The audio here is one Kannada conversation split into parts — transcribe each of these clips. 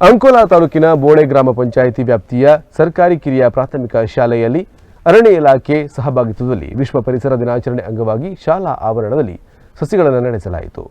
ಅಂಕೋಲಾ ತಾಲೂಕಿನ ಬೋಳೆ ಗ್ರಾಮ ಪಂಚಾಯಿತಿ ವ್ಯಾಪ್ತಿಯ ಸರ್ಕಾರಿ ಕಿರಿಯ ಪ್ರಾಥಮಿಕ ಶಾಲೆಯಲ್ಲಿ ಅರಣ್ಯ ಇಲಾಖೆ ಸಹಭಾಗಿತ್ವದಲ್ಲಿ ವಿಶ್ವ ಪರಿಸರ ದಿನಾಚರಣೆ ಅಂಗವಾಗಿ ಶಾಲಾ ಆವರಣದಲ್ಲಿ ಸಸಿಗಳನ್ನು ನಡೆಸಲಾಯಿತು.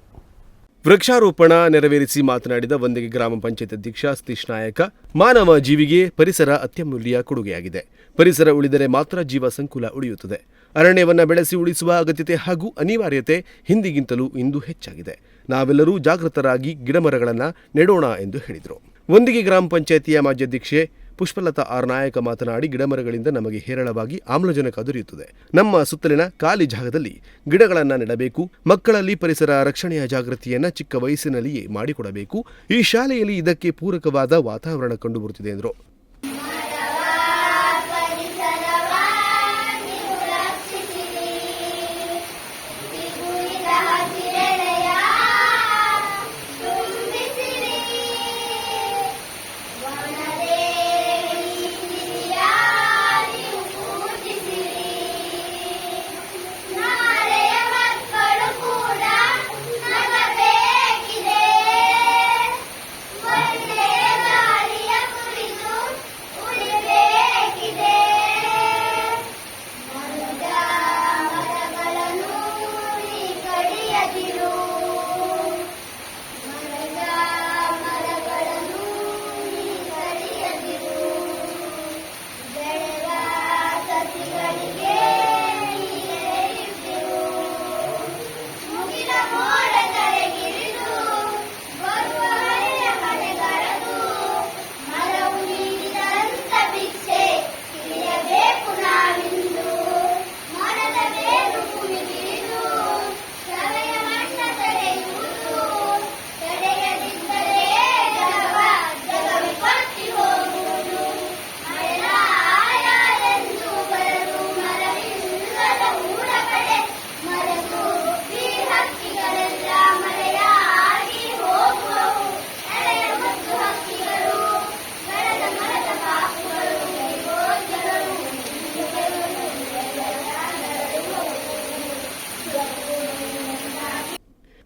ವೃಕ್ಷಾರೋಪಣ ನೆರವೇರಿಸಿ ಮಾತನಾಡಿದ ವಂದಗಿ ಗ್ರಾಮ ಪಂಚಾಯತ್ ಅಧ್ಯಕ್ಷ ಸತೀಶ್ ನಾಯಕ, ಮಾನವ ಜೀವಿಗೆ ಪರಿಸರ ಅತ್ಯಮೂಲ್ಯ ಕೊಡುಗೆಯಾಗಿದೆ. ಪರಿಸರ ಉಳಿದರೆ ಮಾತ್ರ ಜೀವ ಸಂಕುಲ ಉಳಿಯುತ್ತದೆ. ಅರಣ್ಯವನ್ನ ಬೆಳೆಸಿ ಉಳಿಸುವ ಅಗತ್ಯತೆ ಹಾಗೂ ಅನಿವಾರ್ಯತೆ ಹಿಂದಿಗಿಂತಲೂ ಇಂದು ಹೆಚ್ಚಾಗಿದೆ. ನಾವೆಲ್ಲರೂ ಜಾಗೃತರಾಗಿ ಗಿಡಮರಗಳನ್ನು ನೆಡೋಣ ಎಂದು ಹೇಳಿದರು. ವಂದಿಗೆ ಗ್ರಾಮ ಪಂಚಾಯಿತಿಯ ಮಾಜಿ ಅಧ್ಯಕ್ಷೆ ಪುಷ್ಪಲತಾ ಆರ್ ನಾಯಕ ಮಾತನಾಡಿ ಗಿಡಮರಗಳಿಂದ ನಮಗೆ ಹೇರಳವಾಗಿ ಆಮ್ಲಜನಕ ದೊರೆಯುತ್ತದೆ. ನಮ್ಮ ಸುತ್ತಲಿನ ಖಾಲಿ ಜಾಗದಲ್ಲಿ ಗಿಡಗಳನ್ನು ನೆಡಬೇಕು, ಮಕ್ಕಳಲ್ಲಿ ಪರಿಸರ ರಕ್ಷಣೆಯ ಜಾಗೃತಿಯನ್ನು ಚಿಕ್ಕ ವಯಸ್ಸಿನಲ್ಲಿಯೇ ಮಾಡಿಕೊಡಬೇಕು. ಈ ಶಾಲೆಯಲ್ಲಿ ಇದಕ್ಕೆ ಪೂರಕವಾದ ವಾತಾವರಣ ಕಂಡುಬರುತ್ತಿದೆ ಎಂದರು.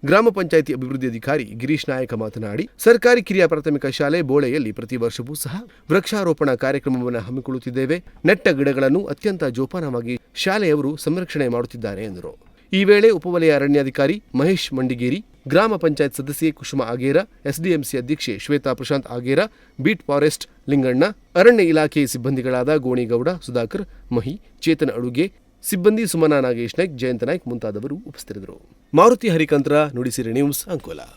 ಗ್ರಾಮ ಪಂಚಾಯಿತಿ ಅಭಿವೃದ್ಧಿ ಅಧಿಕಾರಿ ಗಿರೀಶ್ ನಾಯಕ ಮಾತನಾಡಿ, ಸರ್ಕಾರಿ ಕಿರಿಯ ಪ್ರಾಥಮಿಕ ಶಾಲೆ ಬೋಳೆಯಲ್ಲಿ ಪ್ರತಿ ವರ್ಷವೂ ಸಹ ವೃಕ್ಷಾರೋಪಣ ಕಾರ್ಯಕ್ರಮವನ್ನು ಹಮ್ಮಿಕೊಳ್ಳುತ್ತಿದ್ದೇವೆ. ನೆಟ್ಟ ಗಿಡಗಳನ್ನು ಅತ್ಯಂತ ಜೋಪಾನವಾಗಿ ಶಾಲೆಯವರು ಸಂರಕ್ಷಣೆ ಮಾಡುತ್ತಿದ್ದಾರೆ ಎಂದರು. ಈ ವೇಳೆ ಉಪವಲಯ ಅರಣ್ಯಾಧಿಕಾರಿ ಮಹೇಶ್ ಮಂಡಿಗೇರಿ, ಗ್ರಾಮ ಪಂಚಾಯತ್ ಸದಸ್ಯೆ ಕುಸುಮ ಆಗೇರ, ಎಸ್ಡಿಎಂಸಿ ಅಧ್ಯಕ್ಷೆ ಶ್ವೇತಾ ಪ್ರಶಾಂತ್ ಆಗೇರ, ಬೀಟ್ ಫಾರೆಸ್ಟ್ ಲಿಂಗಣ್ಣ, ಅರಣ್ಯ ಇಲಾಖೆ ಸಿಬ್ಬಂದಿಗಳಾದ ಗೋಣಿಗೌಡ, ಸುಧಾಕರ್, ಮಹಿ, ಚೇತನ್ ಅಡುಗೆ, ಸಿಬ್ಬಂದಿ ಸುಮನಾ ನಾಗೇಶ್ ನಾಯ್ಕ್, ಜಯಂತ ನಾಯ್ಕ್ ಮುಂತಾದವರು ಉಪಸ್ಥಿತರಿದ್ದರು. ಮಾರುತಿ ಹರಿಕಂತ್ರ ನುಡಿಸಿರಿ ನ್ಯೂಸ್ ಅಂಕೋಲಾ.